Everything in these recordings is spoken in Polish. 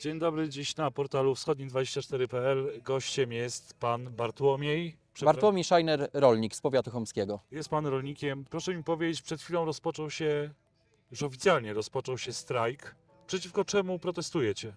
Dzień dobry, dziś na portalu wschodnim24.pl gościem jest pan Bartłomiej. Przepra- Bartłomiej Szajner, rolnik z powiatu chomskiego. Jest pan rolnikiem. Proszę mi powiedzieć, przed chwilą rozpoczął się, już oficjalnie rozpoczął się strajk. Przeciwko czemu protestujecie?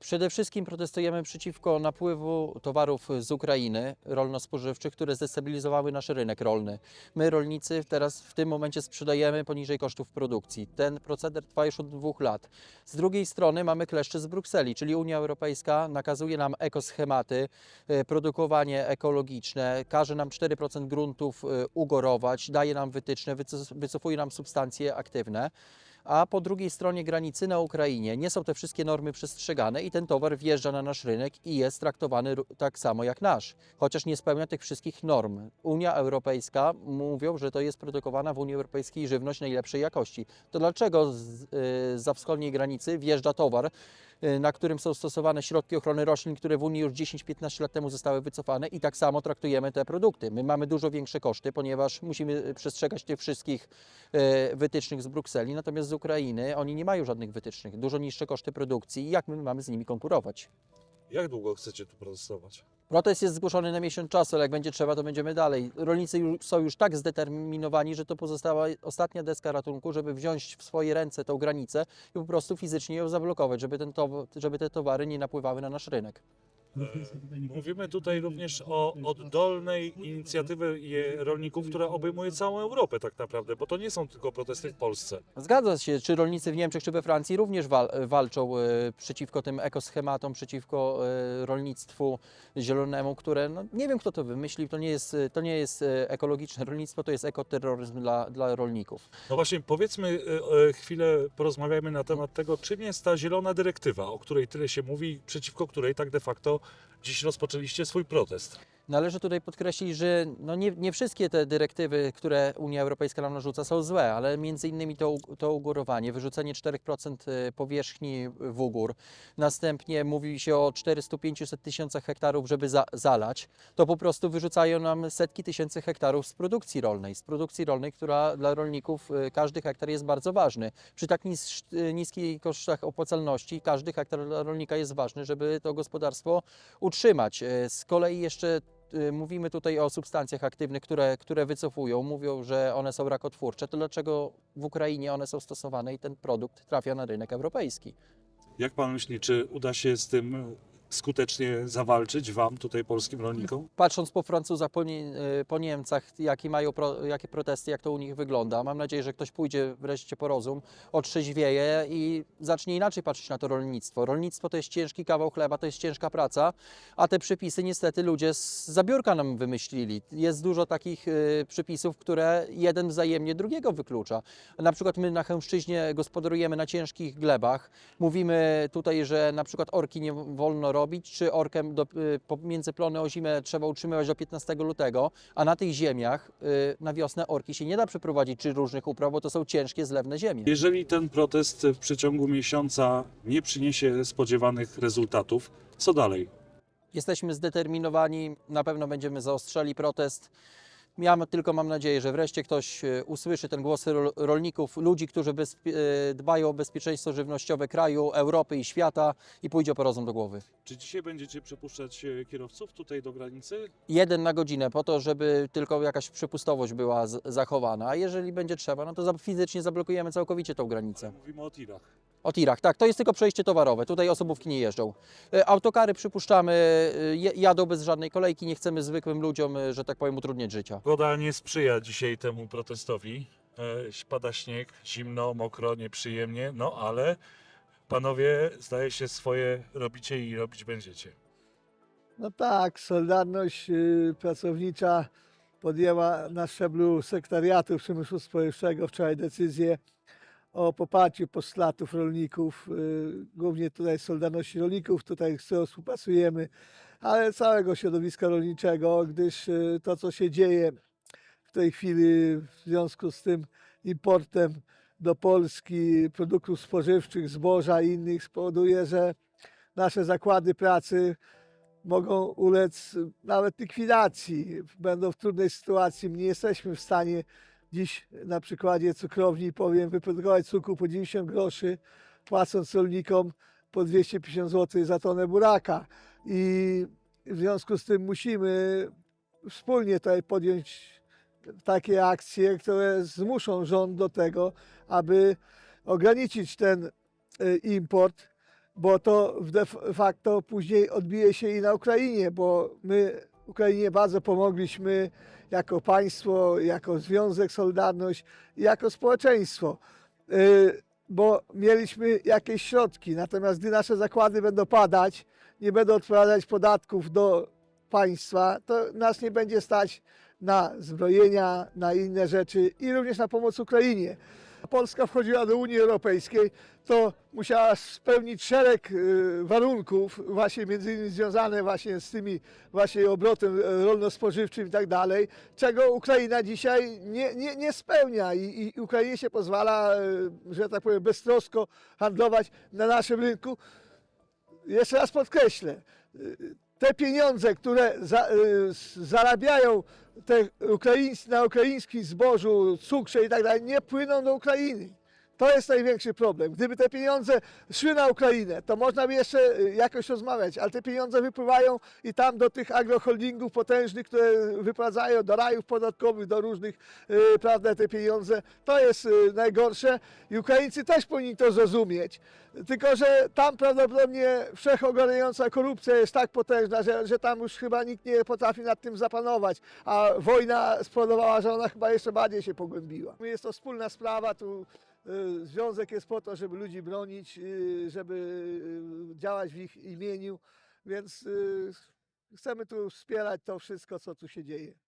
Przede wszystkim protestujemy przeciwko napływu towarów z Ukrainy rolno-spożywczych, które zdestabilizowały nasz rynek rolny. My, rolnicy, teraz w tym momencie sprzedajemy poniżej kosztów produkcji. Ten proceder trwa już od dwóch lat. Z drugiej strony mamy kleszcze z Brukseli, czyli Unia Europejska nakazuje nam ekoschematy, e, produkowanie ekologiczne, każe nam 4% gruntów e, ugorować, daje nam wytyczne, wyco- wycofuje nam substancje aktywne. A po drugiej stronie granicy na Ukrainie nie są te wszystkie normy przestrzegane i ten towar wjeżdża na nasz rynek i jest traktowany tak samo jak nasz, chociaż nie spełnia tych wszystkich norm. Unia Europejska mówią, że to jest produkowana w Unii Europejskiej żywność najlepszej jakości. To dlaczego z, y, za wschodniej granicy wjeżdża towar, na którym są stosowane środki ochrony roślin, które w Unii już 10-15 lat temu zostały wycofane i tak samo traktujemy te produkty. My mamy dużo większe koszty, ponieważ musimy przestrzegać tych wszystkich e, wytycznych z Brukseli, natomiast z Ukrainy oni nie mają żadnych wytycznych, dużo niższe koszty produkcji i jak my mamy z nimi konkurować? Jak długo chcecie tu protestować? Protest jest zgłoszony na miesiąc czasu, ale jak będzie trzeba, to będziemy dalej. Rolnicy już, są już tak zdeterminowani, że to pozostała ostatnia deska ratunku, żeby wziąć w swoje ręce tą granicę i po prostu fizycznie ją zablokować, żeby, ten tow- żeby te towary nie napływały na nasz rynek. Mówimy tutaj również o oddolnej inicjatywie rolników, która obejmuje całą Europę tak naprawdę, bo to nie są tylko protesty w Polsce. Zgadza się, czy rolnicy w Niemczech czy we Francji również wal, walczą e, przeciwko tym ekoschematom, przeciwko e, rolnictwu zielonemu, które no, nie wiem kto to wymyślił, to nie jest, to nie jest e, ekologiczne rolnictwo, to jest ekoterroryzm dla, dla rolników. No właśnie, powiedzmy chwilę, porozmawiajmy na temat tego, czym jest ta zielona dyrektywa, o której tyle się mówi, przeciwko której tak de facto dziś rozpoczęliście swój protest. Należy tutaj podkreślić, że no nie, nie wszystkie te dyrektywy, które Unia Europejska nam narzuca są złe, ale między innymi to, to ugórowanie, wyrzucenie 4% powierzchni w ugór, następnie mówi się o 400-500 tysiącach hektarów, żeby za, zalać, to po prostu wyrzucają nam setki tysięcy hektarów z produkcji rolnej, z produkcji rolnej, która dla rolników y, każdy hektar jest bardzo ważny. Przy tak nis, y, niskich kosztach opłacalności każdy hektar dla rolnika jest ważny, żeby to gospodarstwo utrzymać. Z kolei jeszcze y, mówimy tutaj o substancjach aktywnych, które, które wycofują, mówią, że one są rakotwórcze, to dlaczego w Ukrainie one są stosowane i ten produkt trafia na rynek europejski? Jak pan myśli, czy uda się z tym skutecznie zawalczyć wam, tutaj polskim rolnikom? Patrząc po Francuzach, po, y, po Niemcach, jakie mają pro, jakie protesty, jak to u nich wygląda, mam nadzieję, że ktoś pójdzie wreszcie po rozum, otrzeźwieje i zacznie inaczej patrzeć na to rolnictwo. Rolnictwo to jest ciężki kawał chleba, to jest ciężka praca, a te przepisy niestety ludzie z zabiórka nam wymyślili. Jest dużo takich y, przepisów, które jeden wzajemnie drugiego wyklucza. Na przykład my na Chęszczyźnie gospodarujemy na ciężkich glebach. Mówimy tutaj, że na przykład orki nie wolno robić, czy orkę do, y, pomiędzy plony o zimę trzeba utrzymywać do 15 lutego, a na tych ziemiach y, na wiosnę orki się nie da przeprowadzić czy różnych upraw, bo to są ciężkie, zlewne ziemie. Jeżeli ten protest w przeciągu miesiąca nie przyniesie spodziewanych rezultatów, co dalej? Jesteśmy zdeterminowani, na pewno będziemy zaostrzali protest. Ja tylko mam nadzieję, że wreszcie ktoś e, usłyszy ten głos rol- rolników, ludzi, którzy e, dbają o bezpieczeństwo żywnościowe kraju, Europy i świata i pójdzie po rozum do głowy. Czy dzisiaj będziecie przepuszczać e, kierowców tutaj do granicy? Jeden na godzinę po to, żeby tylko jakaś przepustowość była zachowana, a jeżeli będzie trzeba, no to fizycznie zablokujemy całkowicie tą granicę. Mówimy o tirach. O tirach, tak, to jest tylko przejście towarowe, tutaj osobówki nie jeżdżą. E, Autokary przypuszczamy, e, jadą bez żadnej kolejki, nie chcemy zwykłym ludziom, e, że tak powiem, utrudniać życia. Pogoda nie sprzyja dzisiaj temu protestowi. Pada śnieg, zimno, mokro, nieprzyjemnie, no ale panowie, zdaje się, swoje robicie i robić będziecie. No tak, Solidarność y, Pracownicza podjęła na szczeblu sekretariatu przemysłu spożywczego wczoraj decyzję o poparciu postulatów rolników, y, głównie tutaj Solidarności Rolników, tutaj z którą współpracujemy, ale całego środowiska rolniczego, gdyż y, to, co się dzieje w tej chwili w związku z tym importem do Polski produktów spożywczych, zboża i innych spowoduje, że nasze zakłady pracy mogą ulec nawet likwidacji, będą w trudnej sytuacji. Nie jesteśmy w stanie dziś na przykładzie cukrowni, powiem, wyprodukować cukru po 90 groszy, płacąc rolnikom po 250 zł za tonę buraka. I w związku z tym musimy wspólnie tutaj podjąć takie akcje, które zmuszą rząd do tego, aby ograniczyć ten y, import, bo to de facto później odbije się i na Ukrainie, bo my Ukrainie bardzo pomogliśmy jako państwo, jako Związek Solidarność, jako społeczeństwo, y, bo mieliśmy jakieś środki. Natomiast gdy nasze zakłady będą padać, nie będą odprowadzać podatków do państwa, to nas nie będzie stać na zbrojenia, na inne rzeczy i również na pomoc Ukrainie. Polska wchodziła do Unii Europejskiej, to musiała spełnić szereg y, warunków, właśnie między innymi związane właśnie z tymi właśnie obrotem e, rolno-spożywczym i tak dalej, czego Ukraina dzisiaj nie, nie, nie spełnia i, i Ukrainie się pozwala, e, że tak powiem, beztrosko handlować na naszym rynku. Jeszcze raz podkreślę, y, te pieniądze, które za, y, zarabiają te ukraińscy, na ukraińskim zbożu, cukrze i tak dalej, nie płyną do Ukrainy. To jest największy problem. Gdyby te pieniądze szły na Ukrainę, to można by jeszcze y, jakoś rozmawiać, ale te pieniądze wypływają i tam do tych agroholdingów potężnych, które wyprowadzają do rajów podatkowych, do różnych, y, prawda, te pieniądze. To jest y, najgorsze i Ukraińcy też powinni to zrozumieć. Tylko, że tam prawdopodobnie wszechogarniająca korupcja jest tak potężna, że, że tam już chyba nikt nie potrafi nad tym zapanować, a wojna spowodowała, że ona chyba jeszcze bardziej się pogłębiła. Jest to wspólna sprawa, tu związek jest po to, żeby ludzi bronić, y, żeby y, działać w ich imieniu, więc y, chcemy tu wspierać to wszystko, co tu się dzieje.